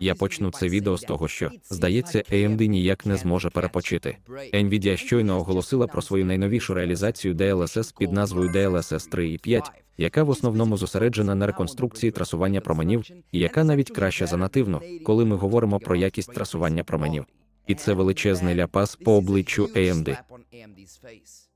Я почну це відео з того, що здається, AMD ніяк не зможе перепочити. Nvidia щойно оголосила про свою найновішу реалізацію DLSS під назвою DLSS 3.5, яка в основному зосереджена на реконструкції трасування променів, і яка навіть краща за нативну, коли ми говоримо про якість трасування променів. І це величезний ляпас по обличчю AMD.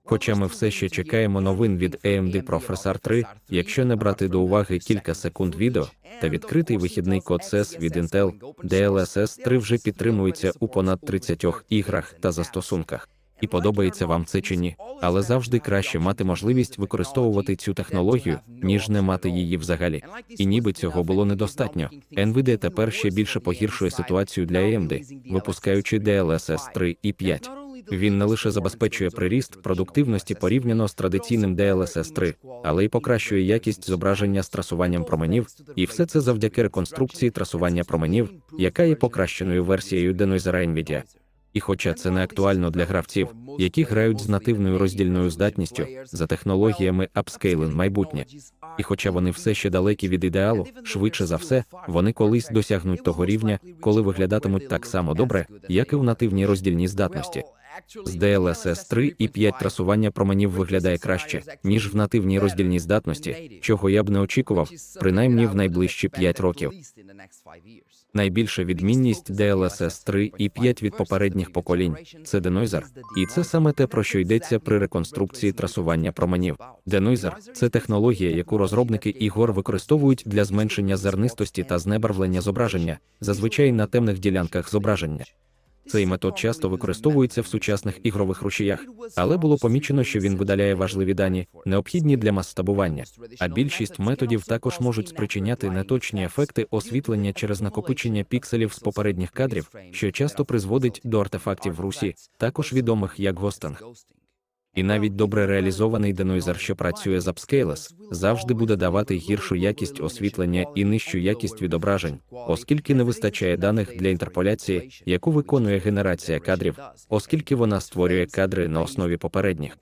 Хоча ми все ще чекаємо новин від AMD FreeSAR 3, якщо не брати до уваги кілька секунд відео та відкритий вихідний код CES від Intel, DLSS 3 вже підтримується у понад 30 іграх та застосунках. І подобається вам це чи ні, але завжди краще мати можливість використовувати цю технологію, ніж не мати її взагалі. І ніби цього було недостатньо. Nvidia тепер ще більше погіршує ситуацію для AMD, випускаючи DLSS 3 і 5. Він не лише забезпечує приріст продуктивності порівняно з традиційним DLSS 3, але й покращує якість зображення з трасуванням променів, і все це завдяки реконструкції трасування променів, яка є покращеною версією Denoiser NVIDIA. І хоча це не актуально для гравців, які грають з нативною роздільною здатністю за технологіями апскейлинг майбутнє, і хоча вони все ще далекі від ідеалу, швидше за все, вони колись досягнуть того рівня, коли виглядатимуть так само добре, як і в нативній роздільній здатності. З DLSS 3 і 5 трасування променів виглядає краще, ніж в нативній роздільній здатності, чого я б не очікував, принаймні в найближчі 5 років. Найбільша відмінність DLSS 3 і 5 від попередніх поколінь це Denoiser. І це саме те, про що йдеться при реконструкції трасування променів. Denoiser – це технологія, яку розробники ігор використовують для зменшення зернистості та знебарвлення зображення, зазвичай на темних ділянках зображення. Цей метод часто використовується в сучасних ігрових рушіях, але було помічено, що він видаляє важливі дані, необхідні для масштабування. А більшість методів також можуть спричиняти неточні ефекти освітлення через накопичення пікселів з попередніх кадрів, що часто призводить до артефактів в русі, також відомих як гостинг. І навіть добре реалізований денойзер, що працює з Upscales, завжди буде давати гіршу якість освітлення і нижчу якість відображень, оскільки не вистачає даних для інтерполяції, яку виконує генерація кадрів, оскільки вона створює кадри на основі попередніх.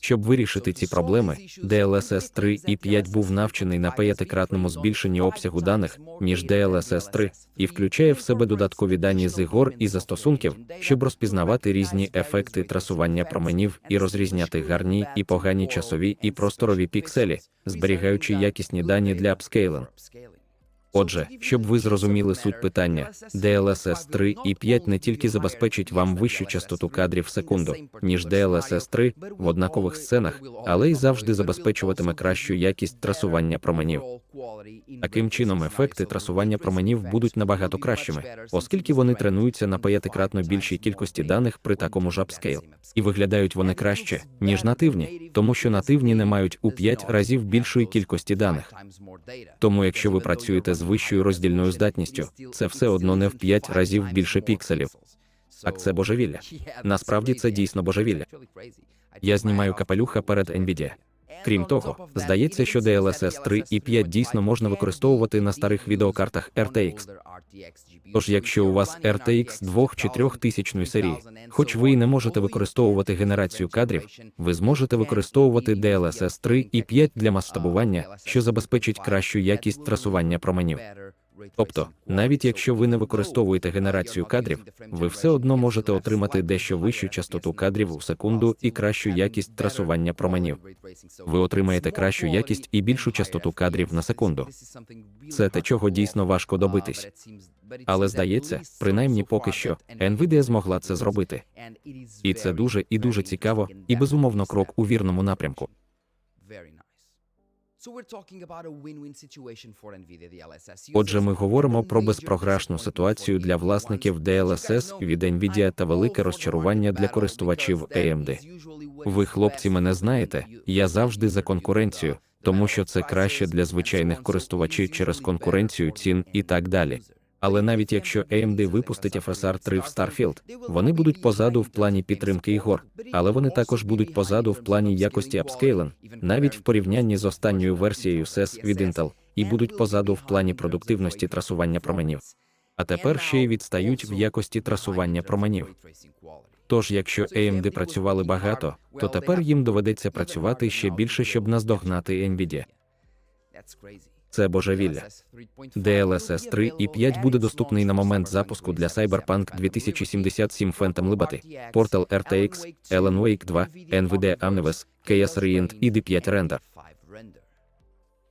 Щоб вирішити ці проблеми, DLSS 3 і 5 був навчений на п'ятикратному збільшенні обсягу даних, ніж DLSS 3, і включає в себе додаткові дані з ігор і застосунків, щоб розпізнавати різні ефекти трасування променів і розрізняти гарні і погані часові і просторові пікселі, зберігаючи якісні дані для апскейлинг. Отже, щоб ви зрозуміли суть питання, DLSS 3 і 5 не тільки забезпечить вам вищу частоту кадрів в секунду, ніж DLSS 3 в однакових сценах, але й завжди забезпечуватиме кращу якість трасування променів. Таким чином, ефекти трасування променів будуть набагато кращими, оскільки вони тренуються на п'ятикратно більшій кількості даних при такому ж апскейл. І виглядають вони краще, ніж нативні, тому що нативні не мають у 5 разів більшої кількості даних. Тому, якщо ви працюєте з вищою роздільною здатністю, це все одно не в 5 разів більше пікселів. Так це божевілля. Насправді це дійсно божевілля. Я знімаю капелюха перед NVIDIA. Крім того, здається, що DLSS 3 і 5 дійсно можна використовувати на старих відеокартах RTX. Тож, якщо у вас RTX 2 чи 3 тисячної серії, хоч ви і не можете використовувати генерацію кадрів, ви зможете використовувати DLSS 3 і 5 для масштабування, що забезпечить кращу якість трасування променів. Тобто, навіть якщо ви не використовуєте генерацію кадрів, ви все одно можете отримати дещо вищу частоту кадрів у секунду і кращу якість трасування променів. Ви отримаєте кращу якість і більшу частоту кадрів на секунду. Це те, чого дійсно важко добитись. Але здається, принаймні поки що, Nvidia змогла це зробити. І це дуже і дуже цікаво, і безумовно крок у вірному напрямку. Отже, ми говоримо про безпрограшну ситуацію для власників DLSS від NVIDIA та велике розчарування для користувачів AMD. Ви, хлопці, мене знаєте, я завжди за конкуренцію, тому що це краще для звичайних користувачів через конкуренцію цін і так далі. Але навіть якщо AMD випустить FSR 3 в Starfield, вони будуть позаду в плані підтримки ігор, але вони також будуть позаду в плані якості апскейлен, навіть в порівнянні з останньою версією SES від Intel, і будуть позаду в плані продуктивності трасування променів. А тепер ще й відстають в якості трасування променів. Тож, якщо AMD працювали багато, то тепер їм доведеться працювати ще більше, щоб наздогнати NVIDIA. Це божевілля. DLSS 3 і 5 буде доступний на момент запуску для Cyberpunk 2077 Phantom Liberty, Portal RTX, Alan Wake 2, NVIDIA Omniverse, KS Reint і D5 Render.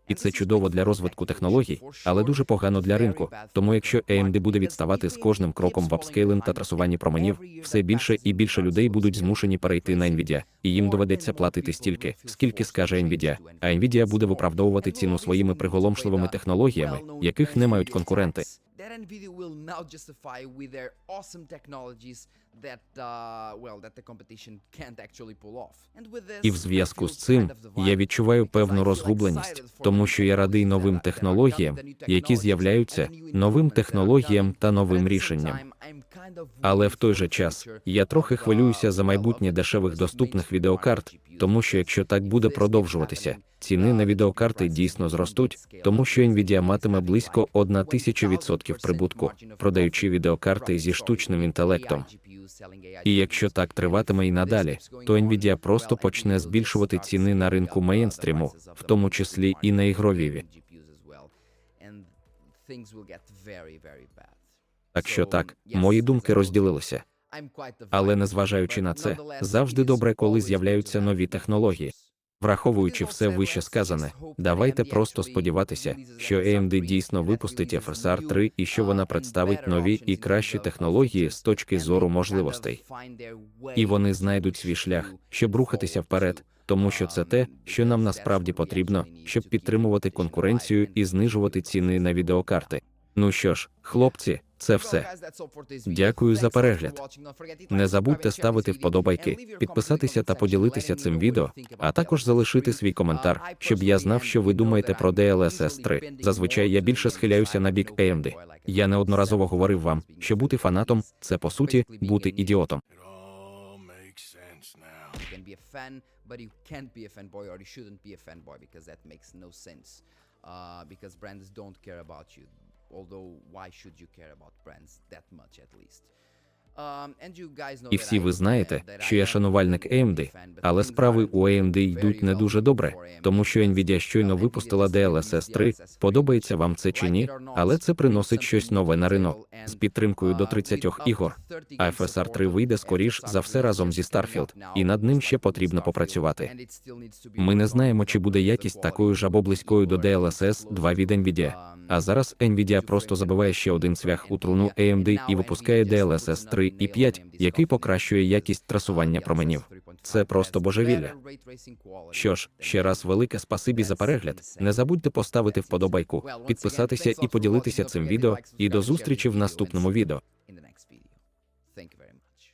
І це чудово для розвитку технологій, але дуже погано для ринку. Тому якщо AMD буде відставати з кожним кроком в апскейлинг та трасуванні променів, все більше і більше людей будуть змушені перейти на Nvidia, і їм доведеться платити стільки, скільки скаже Nvidia. А Nvidia буде виправдовувати ціну своїми приголомшливими технологіями, яких не мають конкуренти. That NVIDIA will now justify with their awesome technologies that, uh, well, that the competition can't actually pull off. And with this, І в I зв'язку feel з цим я відчуваю певну розгубленість, тому що я радий новим технологіям, які з'являються, and the new новим технологіям та But новим at the same рішенням. Але в той же the час future я трохи of, uh, хвилююся за майбутнє дешевих доступних відеокарт, тому що якщо так If буде продовжуватися, ціни на відеокарти дійсно зростуть, тому що Nvidia матиме близько like 1000% прибутку, продаючи відеокарти зі штучним інтелектом. І якщо так триватиме і надалі, то Nvidia просто почне збільшувати ціни на ринку мейнстріму, в тому числі і на ігрові. Так що так, мої думки розділилися. Але незважаючи на це, завжди добре, коли з'являються нові технології. Враховуючи все вище сказане, давайте просто сподіватися, що AMD дійсно випустить FSR 3 і що вона представить нові і кращі технології з точки зору можливостей. І вони знайдуть свій шлях, щоб рухатися вперед, тому що це те, що нам насправді потрібно, щоб підтримувати конкуренцію і знижувати ціни на відеокарти. Ну що ж, хлопці, це все. Дякую за перегляд. Не забудьте ставити вподобайки, підписатися та поділитися цим відео, а також залишити свій коментар, щоб я знав, що ви думаєте про DLSS 3. Зазвичай я більше схиляюся на бік AMD. Я неодноразово говорив вам, що бути фанатом це по суті бути ідіотом. Be a fan, but you can't be a fanboy, or you shouldn't be a fanboy because that makes no sense. Uh, because brands don't care about you. Although, why should you care about brands that much at least? І всі ви знаєте, що я шанувальник AMD, але справи у AMD йдуть не дуже добре, тому що Nvidia щойно випустила DLSS 3. Подобається вам це чи ні, але це приносить щось нове на ринок з підтримкою до 30 ігор. А FSR 3 вийде скоріш за все разом зі Starfield, і над ним ще потрібно попрацювати. Ми не знаємо, чи буде якість такою ж або близькою до DLSS 2 від Nvidia. А зараз Nvidia просто забиває ще один цвях у труну AMD і випускає DLSS 3 і 5, який покращує якість трасування променів. Це просто божевілля. Що ж, ще раз велике спасибі за перегляд. Не забудьте поставити вподобайку, підписатися і поділитися цим відео. І до зустрічі в наступному відео.